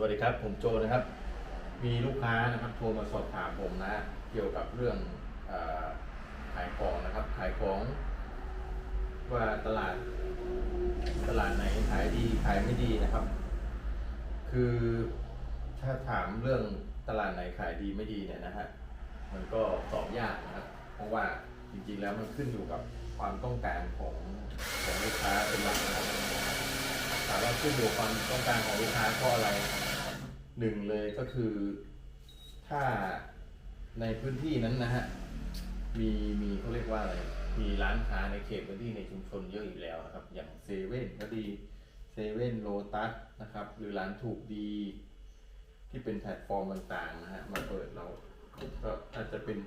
สวัสดีครับ ผมโจนะครับ มีลูกค้านะครับโทรมาสอบถามผมนะ เกี่ยวกับเรื่องอขายของนะครับ ขายของ ว่าตลาดตลาดไหนขายดีขายไม่ดีนะครับ คือถ้าถามเรื่องตลาดไหนขายดีไม่ดีเนี่ยนะฮะมันก็ตอบยากนะครับ เพราะว่าจริงๆแล้วมันขึ้นอยู่กับความต้องการของของลูกค้าเป็นหลักนะครับถามว่าขึ้นอยู่กับความต้องการของลูกค้าเพราะอะไร หนึ่งเลยก็คือถ้าในพื้นที่นั้นนะฮะมีมีเขาเรียกว่าอะไร มีร้านค้าในเขตพื้นที่ในชุมชนเยอะอยู่แล้วนะครับ อย่างเซเว่นก็ดีเซเว่นโลตัสนะครับ หรือร้านถูกดี ที่เป็นแพลตฟอร์มต่างๆนะฮะมาเปิดเราก็อาจจะเป็น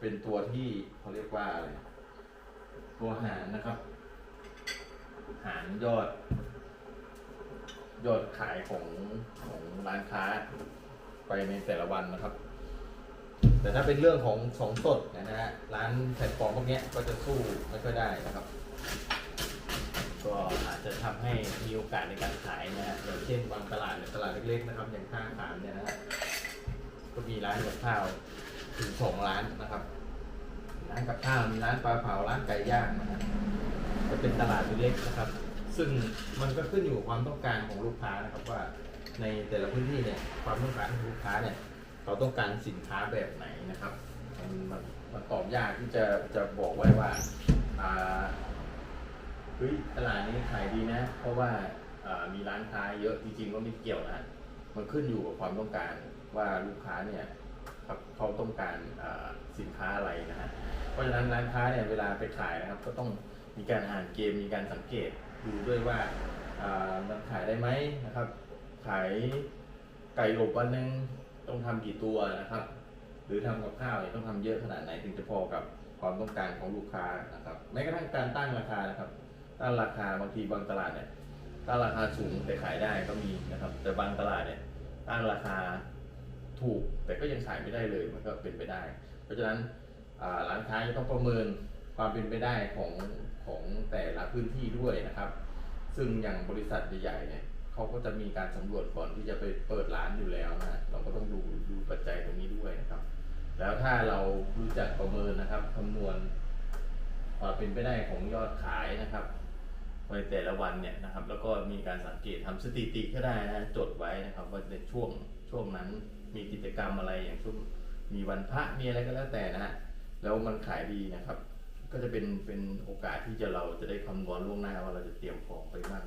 เป็นตัวที่เขาเรียกว่าอะไรตัวหารนะครับ หารยอด ยอดขายของของร้านค้า ไปในแต่ละวันนะครับ แต่ถ้าเป็นเรื่องของของสดนนะฮะร้านแพลตฟอร์มพวกนี้ก็จะสู้ไม่ค่อยได้นะครับ ก็อาจจะทำให้มีโอกาสในการขายนะฮะอย่างเช่นบางตลาดเนี่ยตลาดเล็กๆนะครับ อย่างข้างขามเนี่ยนะฮะก็มีร้านกับข้าวถึงสองร้านนะครับร้านกับข้าวมีร้านปลาเผาร้านไก่ย่างนะฮะก็เป็นตลาดเล็กๆนะครับ ซึ่งมันก็ขึ้นอยู่กับความต้องการของลูกค้านะครับว่าในแต่ละพื้นที่เนี่ยความต้องการของลูกค้าเนี่ยเขาต้องการสินค้าแบบไหนนะครับ มันมันมันตอบยากที่จะจะบอกไว้ว่าอ่าเฮ้ยตลาดนี้ขายดีนะ เพราะว่าอ่ามีร้านค้าเยอะจริงๆก็ไม่เกี่ยวนะมันขึ้นอยู่กับความต้องการว่าลูกค้าเนี่ยครับเขาต้องการอ่าสินค้าอะไรนะฮะเพราะฉะนั้นร้านค้าเนี่ยเวลาไปขายนะครับ ก็ต้องมีการอ่านเกมมีการสังเกต ดูด้วยว่ามันขายได้ไหมนะครับ ขายไก่อบวันหนึ่งต้องทำกี่ตัวนะครับ หรือทำกับข้าวต้องทำเยอะขนาดไหนถึงจะพอกับความต้องการของลูกค้านะครับแม้กระทั่งการตั้งราคานะครับตั้งราคาบางทีบางตลาดเนี่ยตั้งราคาสูงแต่ขายได้ก็มีนะครับ แต่บางตลาดเนี่ยตั้งราคาถูกแต่ก็ยังขายไม่ได้เลยมันก็เป็นไปได้ เพราะฉะนั้นร้านค้าจะต้องประเมิน ความเป็นไปได้ของของแต่ละพื้นที่ด้วยนะครับ ซึ่งอย่างบริษัทใหญ่ๆเนี่ยเขาก็จะมีการสำรวจก่อนที่จะไปเปิดร้านอยู่แล้วนะเราก็ต้องดูดูปัจจัยตรงนี้ด้วยนะครับ แล้วถ้าเรารู้จักประเมินนะครับคำนวณความเป็นไปได้ของยอดขายนะครับในแต่ละวันเนี่ยนะครับ แล้วก็มีการสังเกตทำสถิติก็ได้นะจดไว้นะครับ ว่าในช่วงช่วงนั้นมีกิจกรรมอะไรอย่างช่วงมีวันพระมีอะไรก็แล้วแต่นะฮะแล้วมันขายดีนะครับ ก็จะเป็นเป็นโอกาสที่จะเราจะได้คำนวณล่วงหน้าว่าเราจะเตรียมของไปมาก